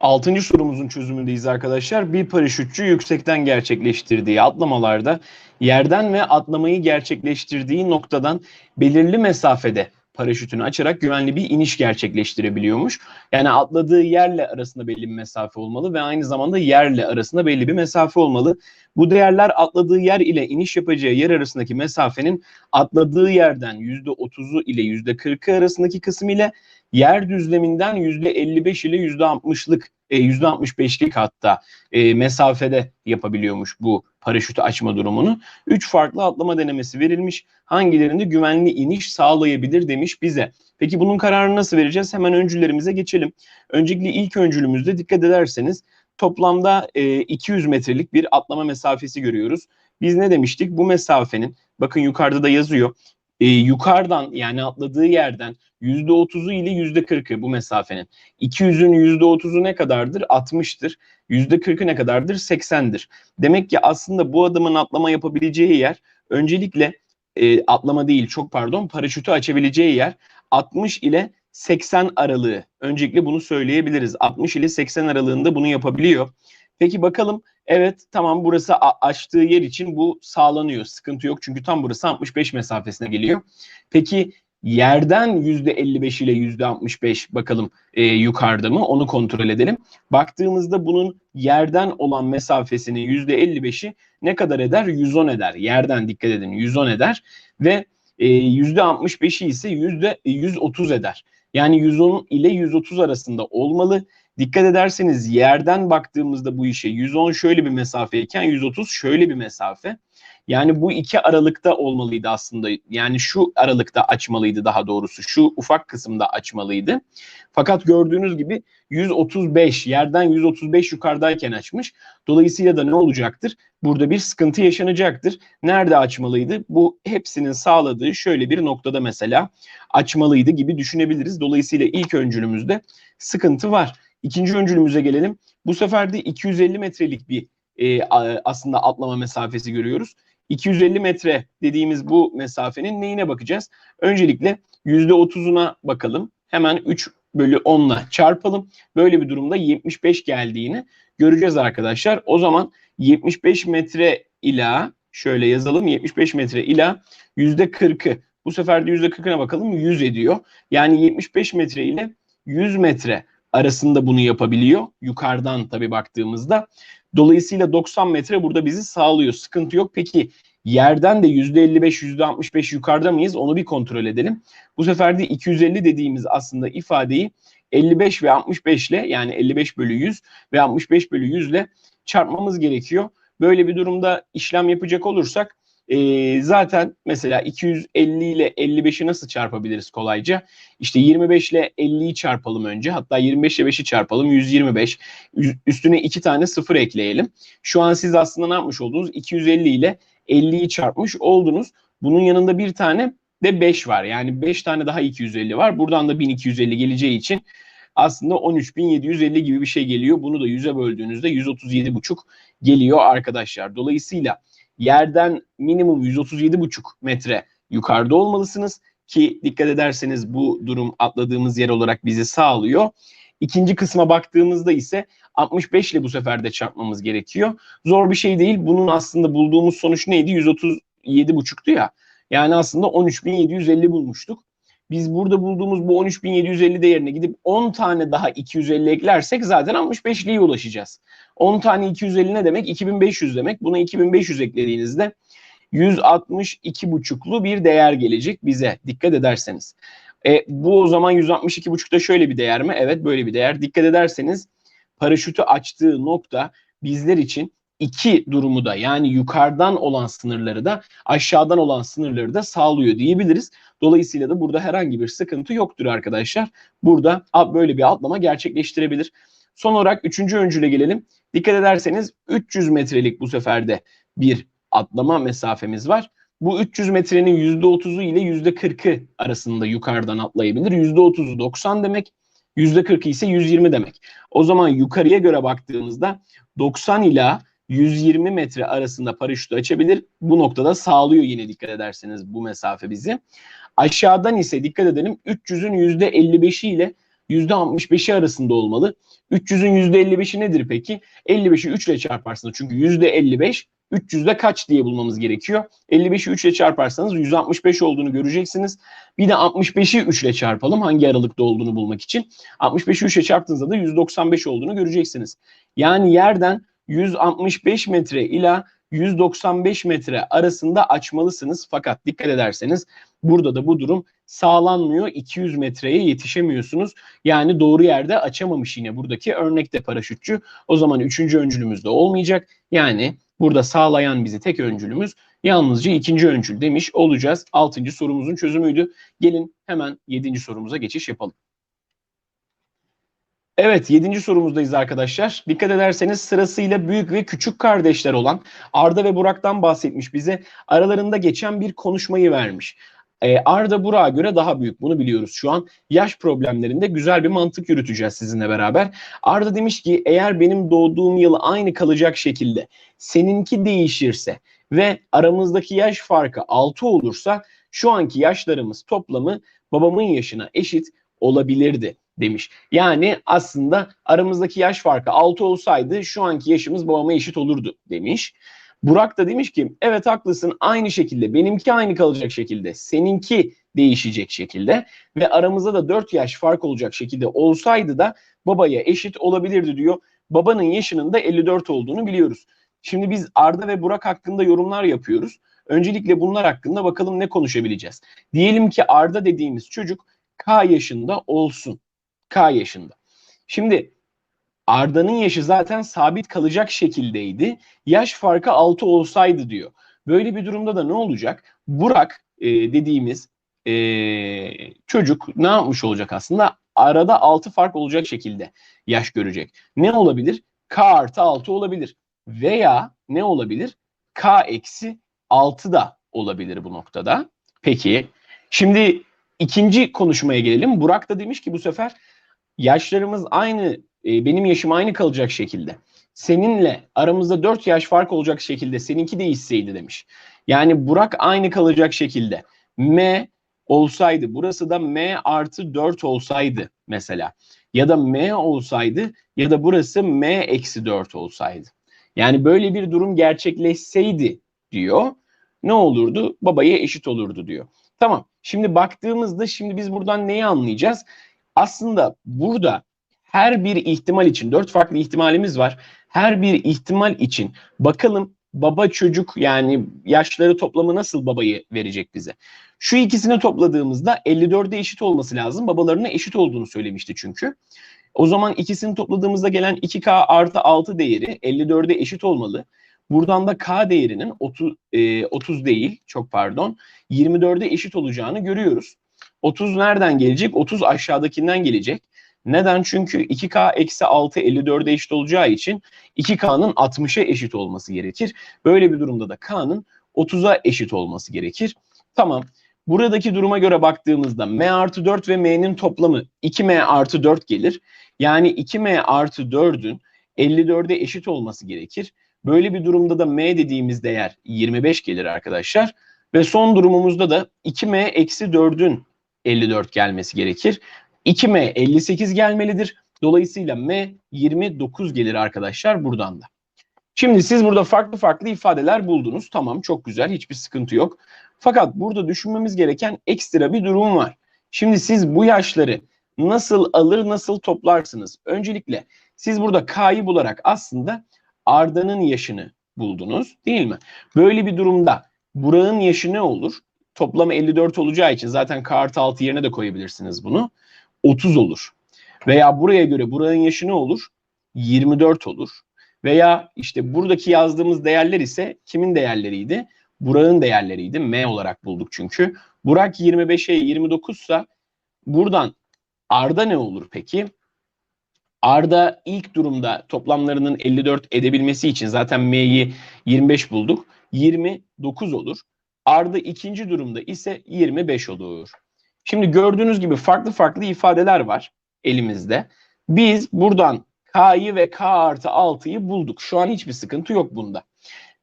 Altıncı sorumuzun çözümündeyiz arkadaşlar. Bir paraşütçü yüksekten gerçekleştirdiği atlamalarda yerden ve atlamayı gerçekleştirdiği noktadan belirli mesafede paraşütünü açarak güvenli bir iniş gerçekleştirebiliyormuş. Yani atladığı yerle arasında belli bir mesafe olmalı ve aynı zamanda yerle arasında belli bir mesafe olmalı. Bu değerler atladığı yer ile iniş yapacağı yer arasındaki mesafenin atladığı yerden %30'u ile %40'ı arasındaki kısım ile yer düzleminden %55 ile %60'lık e, %65'lik hatta e, mesafede yapabiliyormuş bu paraşütü açma durumunu. Üç farklı atlama denemesi verilmiş. Hangilerinde güvenli iniş sağlayabilir demiş bize. Peki bunun kararını nasıl vereceğiz? Hemen öncülerimize geçelim. Öncelikle ilk öncülümüzde dikkat ederseniz toplamda e, 200 metrelik bir atlama mesafesi görüyoruz. Biz ne demiştik? Bu mesafenin bakın yukarıda da yazıyor e, yukarıdan yani atladığı yerden %30'u ile %40'ı bu mesafenin. 200'ün %30'u ne kadardır? 60'tır. %40'ı ne kadardır? 80'dir. Demek ki aslında bu adamın atlama yapabileceği yer öncelikle e, atlama değil çok pardon paraşütü açabileceği yer 60 ile 80 aralığı. Öncelikle bunu söyleyebiliriz. 60 ile 80 aralığında bunu yapabiliyor. Peki bakalım evet tamam burası açtığı yer için bu sağlanıyor. Sıkıntı yok çünkü tam burası 65 mesafesine geliyor. Peki yerden %55 ile %65 bakalım e, yukarıda mı onu kontrol edelim. Baktığımızda bunun yerden olan mesafesinin %55'i ne kadar eder? 110 eder. Yerden dikkat edin 110 eder ve e, %65'i ise %130 eder. Yani 110 ile 130 arasında olmalı. Dikkat ederseniz yerden baktığımızda bu işe 110 şöyle bir mesafeyken 130 şöyle bir mesafe. Yani bu iki aralıkta olmalıydı aslında. Yani şu aralıkta açmalıydı daha doğrusu. Şu ufak kısımda açmalıydı. Fakat gördüğünüz gibi 135 yerden 135 yukarıdayken açmış. Dolayısıyla da ne olacaktır? Burada bir sıkıntı yaşanacaktır. Nerede açmalıydı? Bu hepsinin sağladığı şöyle bir noktada mesela açmalıydı gibi düşünebiliriz. Dolayısıyla ilk öncülümüzde sıkıntı var. İkinci öncülümüze gelelim. Bu sefer de 250 metrelik bir e, aslında atlama mesafesi görüyoruz. 250 metre dediğimiz bu mesafenin neyine bakacağız? Öncelikle %30'una bakalım. Hemen 3 bölü 10 ile çarpalım. Böyle bir durumda 75 geldiğini göreceğiz arkadaşlar. O zaman 75 metre ila şöyle yazalım 75 metre ila %40'ı bu sefer de %40'ına bakalım 100 ediyor. Yani 75 metre ile 100 metre arasında bunu yapabiliyor. Yukarıdan tabi baktığımızda. Dolayısıyla 90 metre burada bizi sağlıyor. Sıkıntı yok. Peki yerden de %55, %65 yukarıda mıyız? Onu bir kontrol edelim. Bu sefer de 250 dediğimiz aslında ifadeyi 55 ve 65 ile yani 55 bölü 100 ve 65 bölü 100 ile çarpmamız gerekiyor. Böyle bir durumda işlem yapacak olursak e, zaten mesela 250 ile 55'i nasıl çarpabiliriz kolayca? İşte 25 ile 50'yi çarpalım önce. Hatta 25 ile 5'i çarpalım. 125. Üstüne iki tane sıfır ekleyelim. Şu an siz aslında ne yapmış oldunuz? 250 ile 50'yi çarpmış oldunuz. Bunun yanında bir tane de 5 var. Yani 5 tane daha 250 var. Buradan da 1250 geleceği için aslında 13.750 gibi bir şey geliyor. Bunu da 100'e böldüğünüzde 137,5 geliyor arkadaşlar. Dolayısıyla yerden minimum 137,5 metre yukarıda olmalısınız ki dikkat ederseniz bu durum atladığımız yer olarak bizi sağlıyor. İkinci kısma baktığımızda ise 65 ile bu sefer de çarpmamız gerekiyor. Zor bir şey değil. Bunun aslında bulduğumuz sonuç neydi? 137,5'tu ya. Yani aslında 13.750 bulmuştuk. Biz burada bulduğumuz bu 13.750 değerine gidip 10 tane daha 250 eklersek zaten 65'liğe ulaşacağız. 10 tane 250 ne demek? 2500 demek. Buna 2500 eklediğinizde 162,5'lu bir değer gelecek bize dikkat ederseniz. E, bu o zaman 162,5'da şöyle bir değer mi? Evet böyle bir değer. Dikkat ederseniz paraşütü açtığı nokta bizler için iki durumu da yani yukarıdan olan sınırları da aşağıdan olan sınırları da sağlıyor diyebiliriz. Dolayısıyla da burada herhangi bir sıkıntı yoktur arkadaşlar. Burada böyle bir atlama gerçekleştirebilir. Son olarak üçüncü öncüle gelelim. Dikkat ederseniz 300 metrelik bu sefer de bir atlama mesafemiz var. Bu 300 metrenin %30'u ile %40'ı arasında yukarıdan atlayabilir. %30'u 90 demek, %40'ı ise 120 demek. O zaman yukarıya göre baktığımızda 90 ila 120 metre arasında paraşütü açabilir. Bu noktada sağlıyor yine dikkat ederseniz bu mesafe bizi. Aşağıdan ise dikkat edelim 300'ün %55'i ile %65'i arasında olmalı. 300'ün %55'i nedir peki? 55'i 3 ile çarparsınız. Çünkü %55 300'de kaç diye bulmamız gerekiyor. 55'i 3 ile çarparsanız 165 olduğunu göreceksiniz. Bir de 65'i 3 ile çarpalım hangi aralıkta olduğunu bulmak için. 65'i 3 ile çarptığınızda da 195 olduğunu göreceksiniz. Yani yerden 165 metre ila 195 metre arasında açmalısınız. Fakat dikkat ederseniz burada da bu durum sağlanmıyor. 200 metreye yetişemiyorsunuz. Yani doğru yerde açamamış yine buradaki örnekte paraşütçü. O zaman üçüncü öncülümüz de olmayacak. Yani burada sağlayan bizi tek öncülümüz yalnızca ikinci öncül demiş olacağız. Altıncı sorumuzun çözümüydü. Gelin hemen yedinci sorumuza geçiş yapalım. Evet, yedinci sorumuzdayız arkadaşlar. Dikkat ederseniz sırasıyla büyük ve küçük kardeşler olan Arda ve Burak'tan bahsetmiş bize. Aralarında geçen bir konuşmayı vermiş. Ee, Arda Burak'a göre daha büyük. Bunu biliyoruz şu an. Yaş problemlerinde güzel bir mantık yürüteceğiz sizinle beraber. Arda demiş ki eğer benim doğduğum yıl aynı kalacak şekilde seninki değişirse ve aramızdaki yaş farkı 6 olursa şu anki yaşlarımız toplamı babamın yaşına eşit olabilirdi demiş. Yani aslında aramızdaki yaş farkı 6 olsaydı şu anki yaşımız babama eşit olurdu demiş. Burak da demiş ki evet haklısın aynı şekilde benimki aynı kalacak şekilde seninki değişecek şekilde ve aramızda da 4 yaş fark olacak şekilde olsaydı da babaya eşit olabilirdi diyor. Babanın yaşının da 54 olduğunu biliyoruz. Şimdi biz Arda ve Burak hakkında yorumlar yapıyoruz. Öncelikle bunlar hakkında bakalım ne konuşabileceğiz. Diyelim ki Arda dediğimiz çocuk K yaşında olsun. K yaşında. Şimdi Arda'nın yaşı zaten sabit kalacak şekildeydi. Yaş farkı 6 olsaydı diyor. Böyle bir durumda da ne olacak? Burak e, dediğimiz e, çocuk ne yapmış olacak aslında? Arada 6 fark olacak şekilde yaş görecek. Ne olabilir? K artı 6 olabilir. Veya ne olabilir? K eksi 6 da olabilir bu noktada. Peki şimdi ikinci konuşmaya gelelim. Burak da demiş ki bu sefer yaşlarımız aynı, e, benim yaşım aynı kalacak şekilde. Seninle aramızda 4 yaş fark olacak şekilde seninki değişseydi demiş. Yani Burak aynı kalacak şekilde. M olsaydı burası da M artı 4 olsaydı mesela. Ya da M olsaydı ya da burası M eksi 4 olsaydı. Yani böyle bir durum gerçekleşseydi diyor. Ne olurdu? Babaya eşit olurdu diyor. Tamam. Şimdi baktığımızda şimdi biz buradan neyi anlayacağız? Aslında burada her bir ihtimal için dört farklı ihtimalimiz var. Her bir ihtimal için bakalım baba çocuk yani yaşları toplamı nasıl babayı verecek bize. Şu ikisini topladığımızda 54'e eşit olması lazım. Babalarına eşit olduğunu söylemişti çünkü. O zaman ikisini topladığımızda gelen 2K artı 6 değeri 54'e eşit olmalı. Buradan da K değerinin 30, e, 30 değil çok pardon 24'e eşit olacağını görüyoruz. 30 nereden gelecek? 30 aşağıdakinden gelecek. Neden? Çünkü 2K eksi 6 54'e eşit olacağı için 2K'nın 60'a eşit olması gerekir. Böyle bir durumda da K'nın 30'a eşit olması gerekir. Tamam. Buradaki duruma göre baktığımızda M artı 4 ve M'nin toplamı 2M artı 4 gelir. Yani 2M artı 4'ün 54'e eşit olması gerekir. Böyle bir durumda da M dediğimiz değer 25 gelir arkadaşlar. Ve son durumumuzda da 2M eksi 4'ün 54 gelmesi gerekir. 2M 58 gelmelidir. Dolayısıyla M 29 gelir arkadaşlar buradan da. Şimdi siz burada farklı farklı ifadeler buldunuz. Tamam çok güzel hiçbir sıkıntı yok. Fakat burada düşünmemiz gereken ekstra bir durum var. Şimdi siz bu yaşları nasıl alır nasıl toplarsınız? Öncelikle siz burada K'yı bularak aslında Arda'nın yaşını buldunuz değil mi? Böyle bir durumda Burak'ın yaşı ne olur? Toplamı 54 olacağı için zaten K artı 6 yerine de koyabilirsiniz bunu. 30 olur. Veya buraya göre Burak'ın yaşı ne olur? 24 olur. Veya işte buradaki yazdığımız değerler ise kimin değerleriydi? Burak'ın değerleriydi. M olarak bulduk çünkü. Burak 25'e 29 ise buradan Arda ne olur peki? Arda ilk durumda toplamlarının 54 edebilmesi için zaten M'yi 25 bulduk. 29 olur. Arda ikinci durumda ise 25 olur. Şimdi gördüğünüz gibi farklı farklı ifadeler var elimizde. Biz buradan K'yı ve K artı 6'yı bulduk. Şu an hiçbir sıkıntı yok bunda.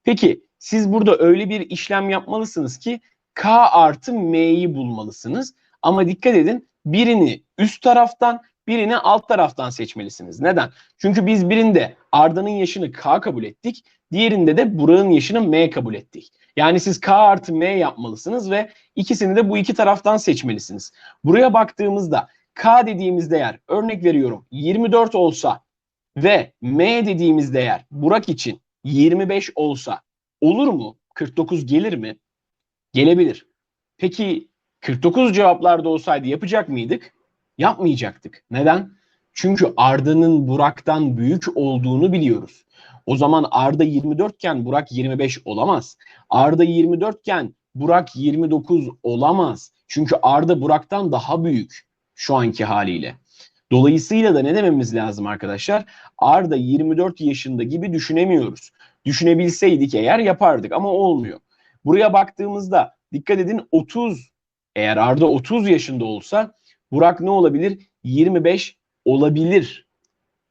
Peki siz burada öyle bir işlem yapmalısınız ki K artı M'yi bulmalısınız. Ama dikkat edin birini üst taraftan birini alt taraftan seçmelisiniz. Neden? Çünkü biz birinde Arda'nın yaşını K kabul ettik. Diğerinde de Burak'ın yaşını M kabul ettik. Yani siz K artı M yapmalısınız ve ikisini de bu iki taraftan seçmelisiniz. Buraya baktığımızda K dediğimiz değer örnek veriyorum 24 olsa ve M dediğimiz değer Burak için 25 olsa olur mu? 49 gelir mi? Gelebilir. Peki 49 cevaplarda olsaydı yapacak mıydık? Yapmayacaktık. Neden? Çünkü Arda'nın Burak'tan büyük olduğunu biliyoruz. O zaman Arda 24 iken Burak 25 olamaz. Arda 24 iken Burak 29 olamaz. Çünkü Arda Burak'tan daha büyük şu anki haliyle. Dolayısıyla da ne dememiz lazım arkadaşlar? Arda 24 yaşında gibi düşünemiyoruz. Düşünebilseydik eğer yapardık ama olmuyor. Buraya baktığımızda dikkat edin 30 eğer Arda 30 yaşında olsa Burak ne olabilir? 25 olabilir.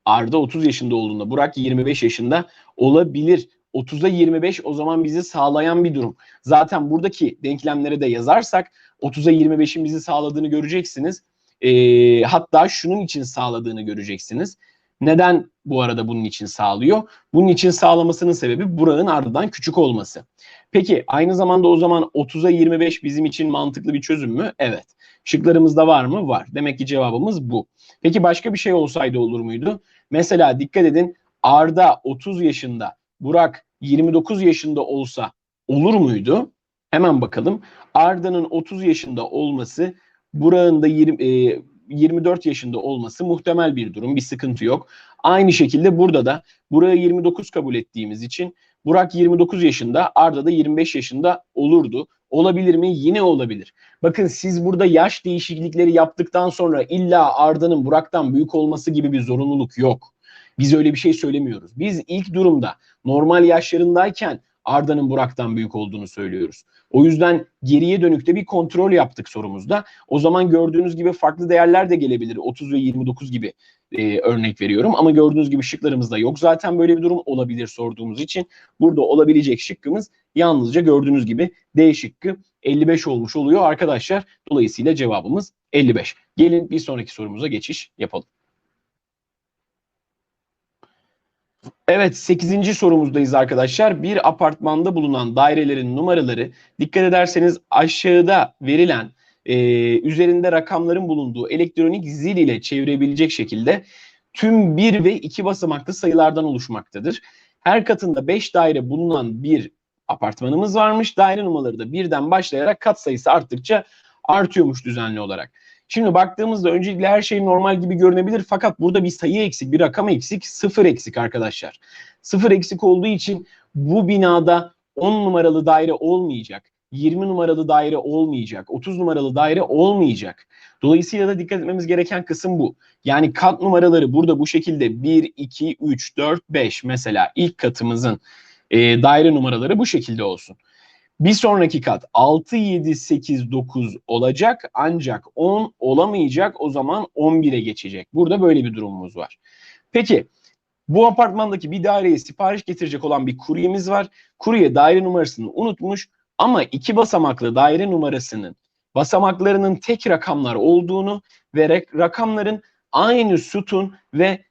Arda 30 yaşında olduğunda Burak 25 yaşında olabilir. 30'a 25 o zaman bizi sağlayan bir durum. Zaten buradaki denklemleri de yazarsak 30'a 25'in bizi sağladığını göreceksiniz. E, hatta şunun için sağladığını göreceksiniz. Neden bu arada bunun için sağlıyor? Bunun için sağlamasının sebebi Burak'ın ardından küçük olması. Peki aynı zamanda o zaman 30'a 25 bizim için mantıklı bir çözüm mü? Evet. Şıklarımızda var mı? Var. Demek ki cevabımız bu. Peki başka bir şey olsaydı olur muydu? Mesela dikkat edin Arda 30 yaşında, Burak 29 yaşında olsa olur muydu? Hemen bakalım. Arda'nın 30 yaşında olması, Burak'ın da 20, e, 24 yaşında olması muhtemel bir durum. Bir sıkıntı yok. Aynı şekilde burada da Burak'ı 29 kabul ettiğimiz için Burak 29 yaşında, Arda da 25 yaşında olurdu. Olabilir mi? Yine olabilir. Bakın siz burada yaş değişiklikleri yaptıktan sonra illa Arda'nın Burak'tan büyük olması gibi bir zorunluluk yok. Biz öyle bir şey söylemiyoruz. Biz ilk durumda normal yaşlarındayken Arda'nın Burak'tan büyük olduğunu söylüyoruz. O yüzden geriye dönükte bir kontrol yaptık sorumuzda. O zaman gördüğünüz gibi farklı değerler de gelebilir. 30 ve 29 gibi e, örnek veriyorum. Ama gördüğünüz gibi şıklarımızda yok. Zaten böyle bir durum olabilir sorduğumuz için. Burada olabilecek şıkkımız yalnızca gördüğünüz gibi D şıkkı 55 olmuş oluyor arkadaşlar. Dolayısıyla cevabımız 55. Gelin bir sonraki sorumuza geçiş yapalım. Evet 8. sorumuzdayız arkadaşlar. Bir apartmanda bulunan dairelerin numaraları dikkat ederseniz aşağıda verilen e, üzerinde rakamların bulunduğu elektronik zil ile çevirebilecek şekilde tüm 1 ve 2 basamaklı sayılardan oluşmaktadır. Her katında 5 daire bulunan bir apartmanımız varmış. Daire numaraları da birden başlayarak kat sayısı arttıkça artıyormuş düzenli olarak. Şimdi baktığımızda öncelikle her şey normal gibi görünebilir fakat burada bir sayı eksik, bir rakam eksik, sıfır eksik arkadaşlar. Sıfır eksik olduğu için bu binada 10 numaralı daire olmayacak. 20 numaralı daire olmayacak. 30 numaralı daire olmayacak. Dolayısıyla da dikkat etmemiz gereken kısım bu. Yani kat numaraları burada bu şekilde 1, 2, 3, 4, 5 mesela ilk katımızın e, daire numaraları bu şekilde olsun. Bir sonraki kat 6, 7, 8, 9 olacak ancak 10 olamayacak o zaman 11'e geçecek. Burada böyle bir durumumuz var. Peki bu apartmandaki bir daireye sipariş getirecek olan bir kuryemiz var. Kurye daire numarasını unutmuş ama iki basamaklı daire numarasının basamaklarının tek rakamlar olduğunu ve rakamların aynı sütun ve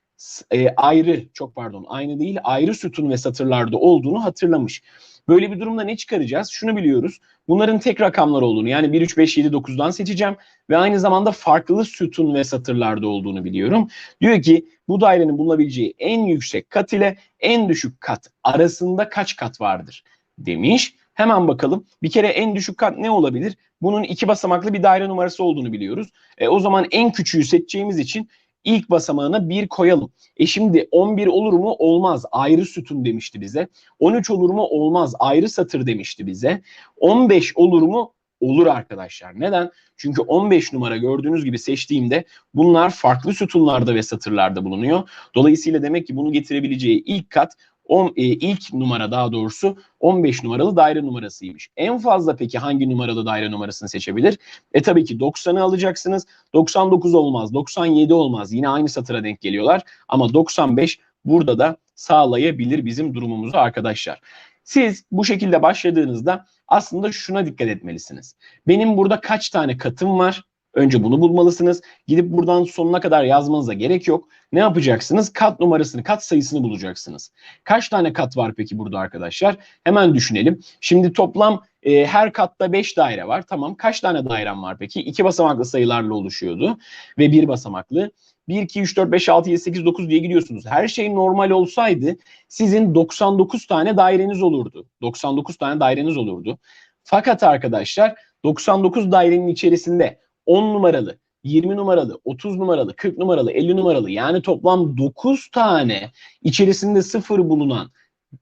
e, ayrı çok pardon aynı değil ayrı sütun ve satırlarda olduğunu hatırlamış. Böyle bir durumda ne çıkaracağız? Şunu biliyoruz. Bunların tek rakamlar olduğunu yani 1, 3, 5, 7, 9'dan seçeceğim ve aynı zamanda farklı sütun ve satırlarda olduğunu biliyorum. Diyor ki bu dairenin bulunabileceği en yüksek kat ile en düşük kat arasında kaç kat vardır demiş. Hemen bakalım. Bir kere en düşük kat ne olabilir? Bunun iki basamaklı bir daire numarası olduğunu biliyoruz. E, o zaman en küçüğü seçeceğimiz için ilk basamağına 1 koyalım. E şimdi 11 olur mu? Olmaz. Ayrı sütun demişti bize. 13 olur mu? Olmaz. Ayrı satır demişti bize. 15 olur mu? Olur arkadaşlar. Neden? Çünkü 15 numara gördüğünüz gibi seçtiğimde bunlar farklı sütunlarda ve satırlarda bulunuyor. Dolayısıyla demek ki bunu getirebileceği ilk kat on, e, ilk numara daha doğrusu 15 numaralı daire numarasıymış. En fazla peki hangi numaralı daire numarasını seçebilir? E tabii ki 90'ı alacaksınız. 99 olmaz, 97 olmaz. Yine aynı satıra denk geliyorlar. Ama 95 burada da sağlayabilir bizim durumumuzu arkadaşlar. Siz bu şekilde başladığınızda aslında şuna dikkat etmelisiniz. Benim burada kaç tane katım var? Önce bunu bulmalısınız. Gidip buradan sonuna kadar yazmanıza gerek yok. Ne yapacaksınız? Kat numarasını, kat sayısını bulacaksınız. Kaç tane kat var peki burada arkadaşlar? Hemen düşünelim. Şimdi toplam e, her katta 5 daire var. Tamam. Kaç tane dairem var peki? 2 basamaklı sayılarla oluşuyordu ve 1 basamaklı. 1, 2, 3, 4, 5, 6, 7, 8, 9 diye gidiyorsunuz. Her şey normal olsaydı sizin 99 tane daireniz olurdu. 99 tane daireniz olurdu. Fakat arkadaşlar 99 dairenin içerisinde 10 numaralı, 20 numaralı, 30 numaralı, 40 numaralı, 50 numaralı yani toplam 9 tane içerisinde sıfır bulunan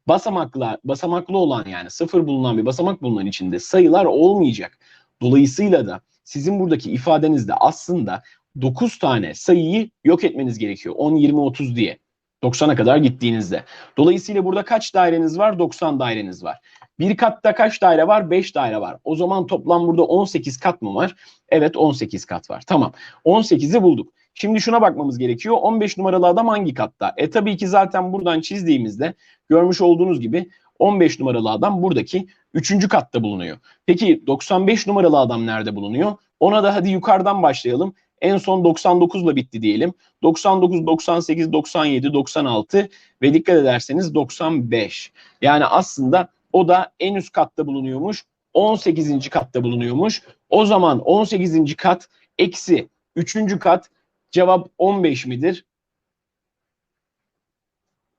basamaklar, basamaklı olan yani sıfır bulunan bir basamak bulunan içinde sayılar olmayacak. Dolayısıyla da sizin buradaki ifadenizde aslında 9 tane sayıyı yok etmeniz gerekiyor. 10, 20, 30 diye. 90'a kadar gittiğinizde. Dolayısıyla burada kaç daireniz var? 90 daireniz var. Bir katta kaç daire var? 5 daire var. O zaman toplam burada 18 kat mı var? Evet 18 kat var. Tamam. 18'i bulduk. Şimdi şuna bakmamız gerekiyor. 15 numaralı adam hangi katta? E tabii ki zaten buradan çizdiğimizde görmüş olduğunuz gibi 15 numaralı adam buradaki 3. katta bulunuyor. Peki 95 numaralı adam nerede bulunuyor? Ona da hadi yukarıdan başlayalım. En son 99 ile bitti diyelim. 99, 98, 97, 96 ve dikkat ederseniz 95. Yani aslında o da en üst katta bulunuyormuş. 18. katta bulunuyormuş. O zaman 18. kat eksi 3. kat cevap 15 midir?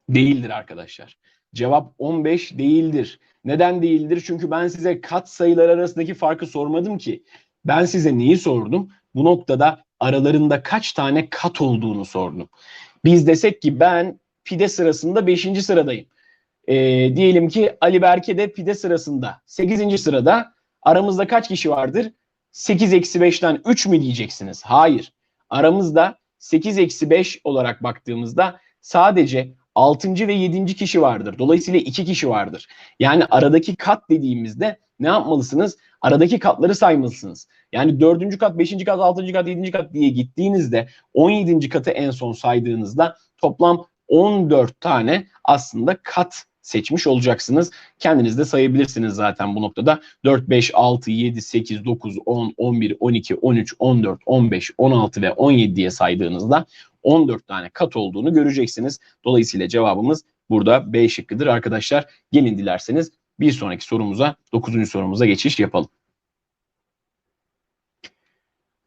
Değildir arkadaşlar. Cevap 15 değildir. Neden değildir? Çünkü ben size kat sayılar arasındaki farkı sormadım ki. Ben size neyi sordum? Bu noktada aralarında kaç tane kat olduğunu sordum. Biz desek ki ben pide sırasında 5. sıradayım. E, diyelim ki Ali Berke de pide sırasında 8. sırada. Aramızda kaç kişi vardır? 8 eksi 5'ten 3 mü diyeceksiniz? Hayır. Aramızda 8 eksi 5 olarak baktığımızda sadece 6. ve 7. kişi vardır. Dolayısıyla 2 kişi vardır. Yani aradaki kat dediğimizde ne yapmalısınız? Aradaki katları saymalısınız. Yani 4. kat, 5. kat, 6. kat, 7. kat diye gittiğinizde 17. katı en son saydığınızda toplam 14 tane aslında kat seçmiş olacaksınız. Kendiniz de sayabilirsiniz zaten bu noktada. 4, 5, 6, 7, 8, 9, 10, 11, 12, 13, 14, 15, 16 ve 17 diye saydığınızda 14 tane kat olduğunu göreceksiniz. Dolayısıyla cevabımız burada B şıkkıdır arkadaşlar. Gelin dilerseniz bir sonraki sorumuza, 9. sorumuza geçiş yapalım.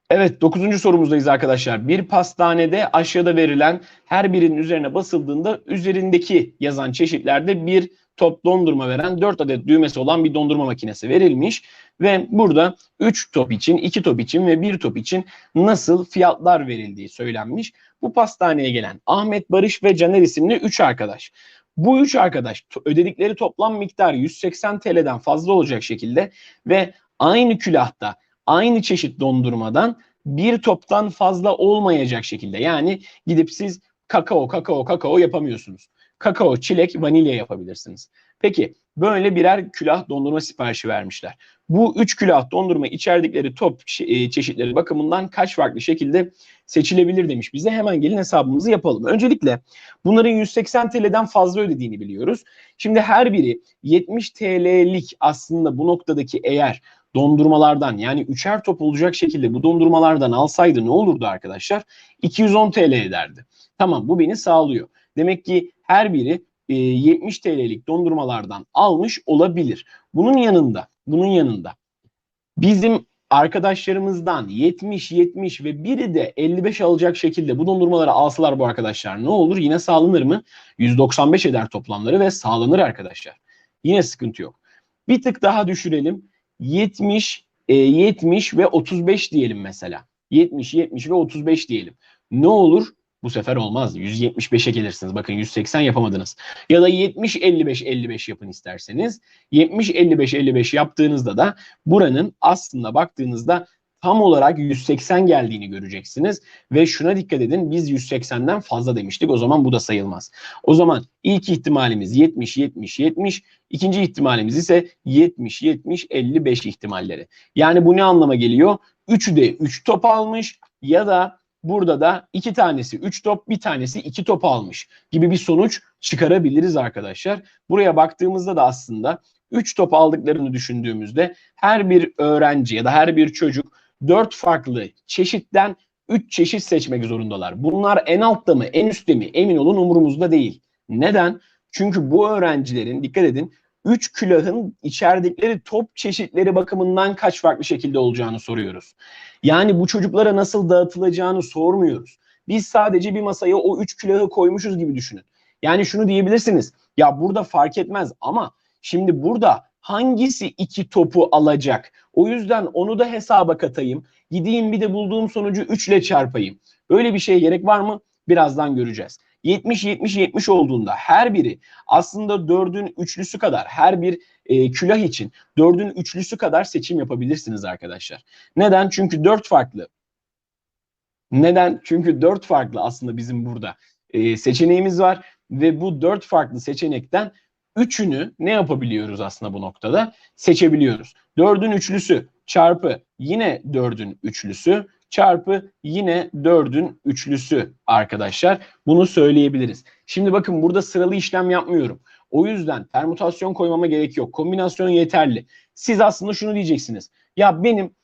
Evet 9. sorumuzdayız arkadaşlar. Bir pastanede aşağıda verilen her birinin üzerine basıldığında üzerindeki yazan çeşitlerde bir top dondurma veren 4 adet düğmesi olan bir dondurma makinesi verilmiş. Ve burada 3 top için, 2 top için ve 1 top için nasıl fiyatlar verildiği söylenmiş. Bu pastaneye gelen Ahmet, Barış ve Caner isimli 3 arkadaş. Bu 3 arkadaş ödedikleri toplam miktar 180 TL'den fazla olacak şekilde ve aynı külahta aynı çeşit dondurmadan bir toptan fazla olmayacak şekilde. Yani gidip siz kakao, kakao, kakao yapamıyorsunuz. Kakao, çilek, vanilya yapabilirsiniz. Peki böyle birer külah dondurma siparişi vermişler. Bu üç külah dondurma içerdikleri top e, çeşitleri bakımından kaç farklı şekilde seçilebilir demiş bize. Hemen gelin hesabımızı yapalım. Öncelikle bunların 180 TL'den fazla ödediğini biliyoruz. Şimdi her biri 70 TL'lik aslında bu noktadaki eğer dondurmalardan yani üçer top olacak şekilde bu dondurmalardan alsaydı ne olurdu arkadaşlar? 210 TL ederdi. Tamam bu beni sağlıyor. Demek ki her biri e, 70 TL'lik dondurmalardan almış olabilir. Bunun yanında, bunun yanında bizim arkadaşlarımızdan 70, 70 ve biri de 55 alacak şekilde bu dondurmaları alsalar bu arkadaşlar ne olur? Yine sağlanır mı? 195 eder toplamları ve sağlanır arkadaşlar. Yine sıkıntı yok. Bir tık daha düşürelim. 70, e, 70 ve 35 diyelim mesela. 70, 70 ve 35 diyelim. Ne olur? Bu sefer olmaz. 175'e gelirsiniz. Bakın 180 yapamadınız. Ya da 70 55 55 yapın isterseniz. 70 55 55 yaptığınızda da buranın aslında baktığınızda tam olarak 180 geldiğini göreceksiniz. Ve şuna dikkat edin biz 180'den fazla demiştik. O zaman bu da sayılmaz. O zaman ilk ihtimalimiz 70, 70, 70. İkinci ihtimalimiz ise 70, 70, 55 ihtimalleri. Yani bu ne anlama geliyor? Üçü de 3 top almış ya da burada da iki tanesi 3 top bir tanesi 2 top almış gibi bir sonuç çıkarabiliriz arkadaşlar. Buraya baktığımızda da aslında 3 top aldıklarını düşündüğümüzde her bir öğrenci ya da her bir çocuk 4 farklı çeşitten 3 çeşit seçmek zorundalar. Bunlar en altta mı en üstte mi emin olun umurumuzda değil. Neden? Çünkü bu öğrencilerin dikkat edin 3 külahın içerdikleri top çeşitleri bakımından kaç farklı şekilde olacağını soruyoruz. Yani bu çocuklara nasıl dağıtılacağını sormuyoruz. Biz sadece bir masaya o 3 külahı koymuşuz gibi düşünün. Yani şunu diyebilirsiniz. Ya burada fark etmez ama şimdi burada hangisi iki topu alacak? O yüzden onu da hesaba katayım. Gideyim bir de bulduğum sonucu 3 ile çarpayım. Böyle bir şeye gerek var mı? Birazdan göreceğiz. 70-70-70 olduğunda her biri aslında 4'ün üçlüsü kadar her bir e, külah için 4'ün üçlüsü kadar seçim yapabilirsiniz arkadaşlar. Neden? Çünkü 4 farklı. Neden? Çünkü 4 farklı aslında bizim burada e, seçeneğimiz var ve bu 4 farklı seçenekten üçünü ne yapabiliyoruz aslında bu noktada? Seçebiliyoruz. 4'ün üçlüsü çarpı yine 4'ün üçlüsü çarpı yine 4'ün üçlüsü arkadaşlar. Bunu söyleyebiliriz. Şimdi bakın burada sıralı işlem yapmıyorum. O yüzden permütasyon koymama gerek yok. Kombinasyon yeterli. Siz aslında şunu diyeceksiniz. Ya benim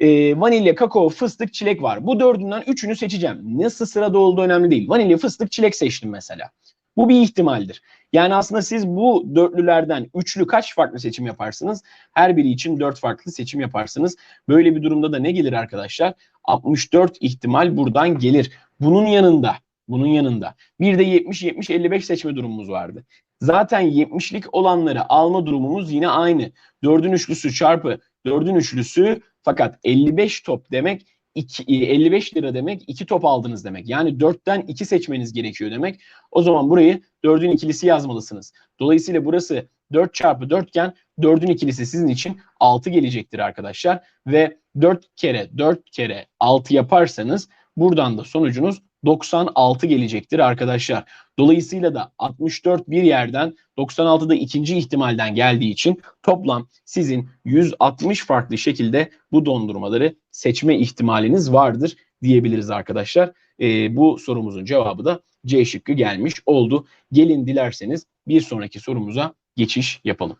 e, vanilya, kakao, fıstık, çilek var. Bu dördünden üçünü seçeceğim. Nasıl sırada olduğu önemli değil. Vanilya, fıstık, çilek seçtim mesela. Bu bir ihtimaldir. Yani aslında siz bu dörtlülerden üçlü kaç farklı seçim yaparsınız? Her biri için dört farklı seçim yaparsınız. Böyle bir durumda da ne gelir arkadaşlar? 64 ihtimal buradan gelir. Bunun yanında, bunun yanında bir de 70-70-55 seçme durumumuz vardı. Zaten 70'lik olanları alma durumumuz yine aynı. 4'ün üçlüsü çarpı 4'ün üçlüsü fakat 55 top demek 2, 55 lira demek 2 top aldınız demek. Yani 4'ten 2 seçmeniz gerekiyor demek. O zaman burayı 4'ün ikilisi yazmalısınız. Dolayısıyla burası 4 çarpı 4 iken 4'ün ikilisi sizin için 6 gelecektir arkadaşlar. Ve 4 kere 4 kere 6 yaparsanız buradan da sonucunuz 96 gelecektir arkadaşlar. Dolayısıyla da 64 bir yerden 96 da ikinci ihtimalden geldiği için toplam sizin 160 farklı şekilde bu dondurmaları seçme ihtimaliniz vardır diyebiliriz arkadaşlar. Ee, bu sorumuzun cevabı da C şıkkı gelmiş oldu. Gelin dilerseniz bir sonraki sorumuza geçiş yapalım.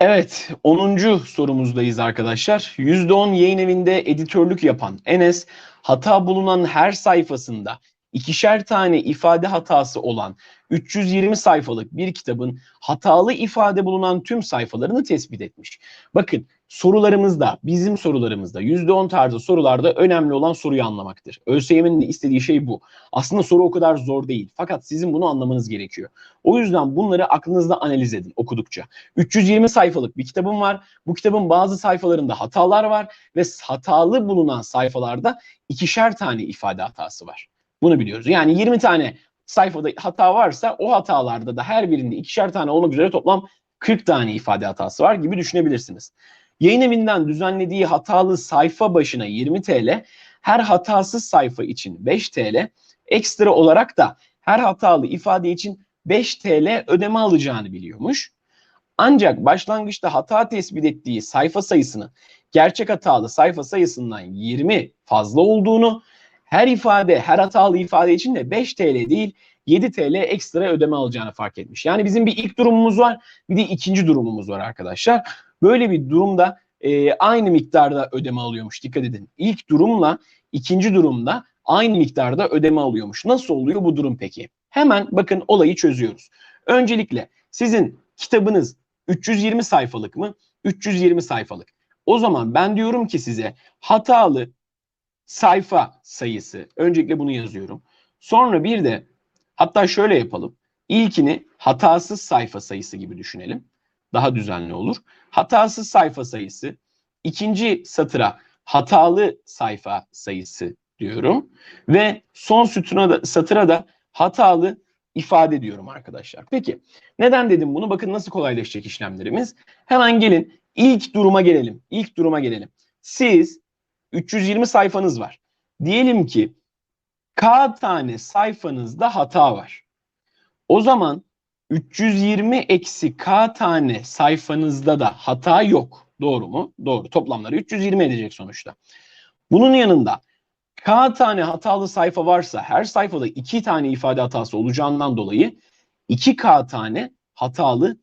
Evet, 10. sorumuzdayız arkadaşlar. %10 yayın evinde editörlük yapan Enes, hata bulunan her sayfasında ikişer tane ifade hatası olan 320 sayfalık bir kitabın hatalı ifade bulunan tüm sayfalarını tespit etmiş. Bakın sorularımızda, bizim sorularımızda %10 tarzı sorularda önemli olan soruyu anlamaktır. ÖSYM'nin istediği şey bu. Aslında soru o kadar zor değil. Fakat sizin bunu anlamanız gerekiyor. O yüzden bunları aklınızda analiz edin okudukça. 320 sayfalık bir kitabım var. Bu kitabın bazı sayfalarında hatalar var ve hatalı bulunan sayfalarda ikişer tane ifade hatası var. Bunu biliyoruz. Yani 20 tane sayfada hata varsa o hatalarda da her birinde ikişer tane olmak üzere toplam 40 tane ifade hatası var gibi düşünebilirsiniz. Yayın evinden düzenlediği hatalı sayfa başına 20 TL, her hatasız sayfa için 5 TL, ekstra olarak da her hatalı ifade için 5 TL ödeme alacağını biliyormuş. Ancak başlangıçta hata tespit ettiği sayfa sayısının gerçek hatalı sayfa sayısından 20 fazla olduğunu her ifade, her hatalı ifade için de 5 TL değil 7 TL ekstra ödeme alacağını fark etmiş. Yani bizim bir ilk durumumuz var, bir de ikinci durumumuz var arkadaşlar. Böyle bir durumda e, aynı miktarda ödeme alıyormuş. Dikkat edin. İlk durumla ikinci durumda aynı miktarda ödeme alıyormuş. Nasıl oluyor bu durum peki? Hemen bakın olayı çözüyoruz. Öncelikle sizin kitabınız 320 sayfalık mı? 320 sayfalık. O zaman ben diyorum ki size hatalı sayfa sayısı. Öncelikle bunu yazıyorum. Sonra bir de hatta şöyle yapalım. İlkini hatasız sayfa sayısı gibi düşünelim. Daha düzenli olur. Hatasız sayfa sayısı. ikinci satıra hatalı sayfa sayısı diyorum. Ve son sütuna da, satıra da hatalı ifade diyorum arkadaşlar. Peki neden dedim bunu? Bakın nasıl kolaylaşacak işlemlerimiz. Hemen gelin ilk duruma gelelim. İlk duruma gelelim. Siz 320 sayfanız var. Diyelim ki K tane sayfanızda hata var. O zaman 320 eksi K tane sayfanızda da hata yok. Doğru mu? Doğru. Toplamları 320 edecek sonuçta. Bunun yanında K tane hatalı sayfa varsa her sayfada 2 tane ifade hatası olacağından dolayı 2K tane hatalı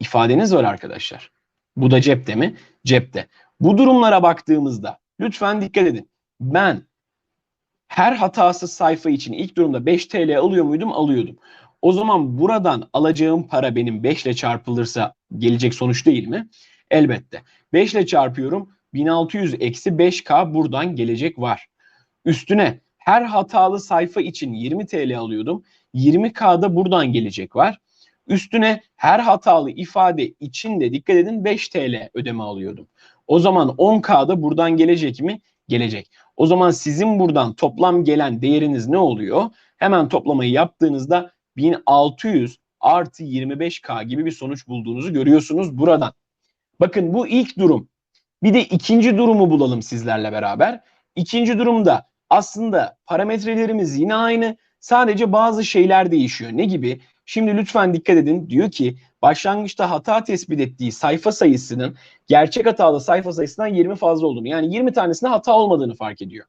ifadeniz var arkadaşlar. Bu da cepte mi? Cepte. Bu durumlara baktığımızda lütfen dikkat edin. Ben her hatasız sayfa için ilk durumda 5 TL alıyor muydum? Alıyordum. O zaman buradan alacağım para benim 5 ile çarpılırsa gelecek sonuç değil mi? Elbette. 5 ile çarpıyorum. 1600 eksi 5K buradan gelecek var. Üstüne her hatalı sayfa için 20 TL alıyordum. 20K'da buradan gelecek var. Üstüne her hatalı ifade için de dikkat edin 5 TL ödeme alıyordum. O zaman 10K'da buradan gelecek mi? Gelecek. O zaman sizin buradan toplam gelen değeriniz ne oluyor? Hemen toplamayı yaptığınızda 1600 artı 25K gibi bir sonuç bulduğunuzu görüyorsunuz buradan. Bakın bu ilk durum. Bir de ikinci durumu bulalım sizlerle beraber. İkinci durumda aslında parametrelerimiz yine aynı. Sadece bazı şeyler değişiyor. Ne gibi? Şimdi lütfen dikkat edin. Diyor ki başlangıçta hata tespit ettiği sayfa sayısının gerçek hatalı sayfa sayısından 20 fazla olduğunu. Yani 20 tanesinde hata olmadığını fark ediyor.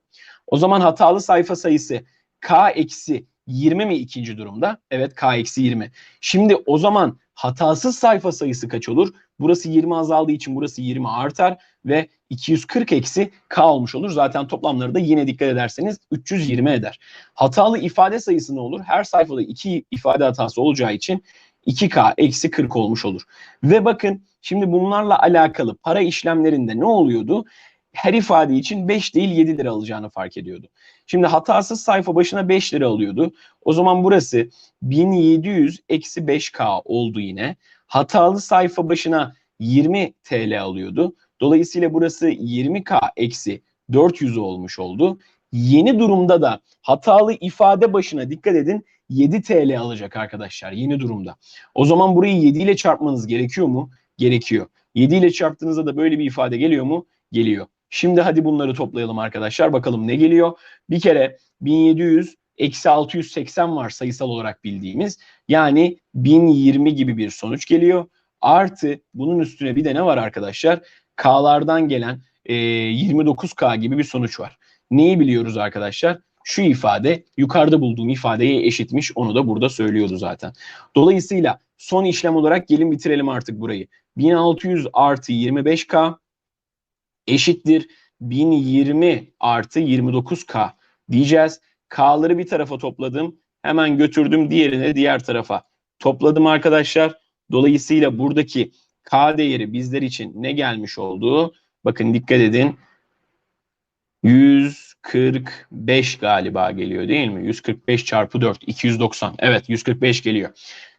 O zaman hatalı sayfa sayısı k eksi 20 mi ikinci durumda? Evet k eksi 20. Şimdi o zaman hatasız sayfa sayısı kaç olur? Burası 20 azaldığı için burası 20 artar ve 240 eksi k olmuş olur. Zaten toplamları da yine dikkat ederseniz 320 eder. Hatalı ifade sayısı ne olur? Her sayfada 2 ifade hatası olacağı için 2k eksi 40 olmuş olur. Ve bakın şimdi bunlarla alakalı para işlemlerinde ne oluyordu? Her ifade için 5 değil 7 lira alacağını fark ediyordu. Şimdi hatasız sayfa başına 5 lira alıyordu. O zaman burası 1700 eksi 5k oldu yine. Hatalı sayfa başına 20 TL alıyordu. Dolayısıyla burası 20k eksi 400 olmuş oldu. Yeni durumda da hatalı ifade başına dikkat edin 7 TL alacak arkadaşlar yeni durumda. O zaman burayı 7 ile çarpmanız gerekiyor mu? Gerekiyor. 7 ile çarptığınızda da böyle bir ifade geliyor mu? Geliyor. Şimdi hadi bunları toplayalım arkadaşlar. Bakalım ne geliyor? Bir kere 1700 eksi 680 var sayısal olarak bildiğimiz. Yani 1020 gibi bir sonuç geliyor. Artı bunun üstüne bir de ne var arkadaşlar? K'lardan gelen e, 29K gibi bir sonuç var. Neyi biliyoruz arkadaşlar? Şu ifade yukarıda bulduğum ifadeye eşitmiş. Onu da burada söylüyordu zaten. Dolayısıyla son işlem olarak gelin bitirelim artık burayı. 1600 artı 25K eşittir 1020 artı 29K diyeceğiz. K'ları bir tarafa topladım. Hemen götürdüm diğerine diğer tarafa. Topladım arkadaşlar. Dolayısıyla buradaki K değeri bizler için ne gelmiş olduğu bakın dikkat edin 145 galiba geliyor değil mi? 145 çarpı 4 290 evet 145 geliyor.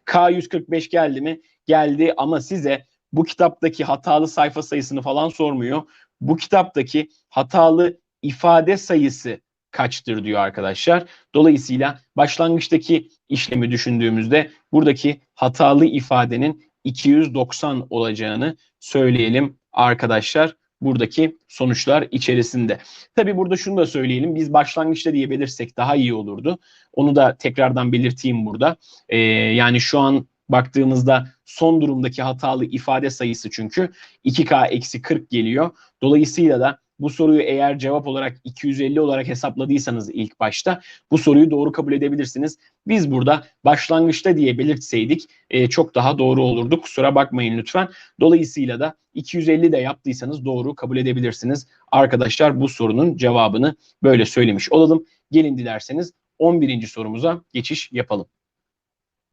K 145 geldi mi? Geldi ama size bu kitaptaki hatalı sayfa sayısını falan sormuyor. Bu kitaptaki hatalı ifade sayısı kaçtır diyor arkadaşlar. Dolayısıyla başlangıçtaki işlemi düşündüğümüzde buradaki hatalı ifadenin 290 olacağını söyleyelim arkadaşlar buradaki sonuçlar içerisinde. Tabi burada şunu da söyleyelim. Biz başlangıçta diye belirsek daha iyi olurdu. Onu da tekrardan belirteyim burada. Ee, yani şu an baktığımızda son durumdaki hatalı ifade sayısı çünkü 2K eksi 40 geliyor. Dolayısıyla da bu soruyu eğer cevap olarak 250 olarak hesapladıysanız ilk başta bu soruyu doğru kabul edebilirsiniz. Biz burada başlangıçta diye belirtseydik e, çok daha doğru olurdu. Kusura bakmayın lütfen. Dolayısıyla da 250 de yaptıysanız doğru kabul edebilirsiniz. Arkadaşlar bu sorunun cevabını böyle söylemiş olalım. Gelin dilerseniz 11. sorumuza geçiş yapalım.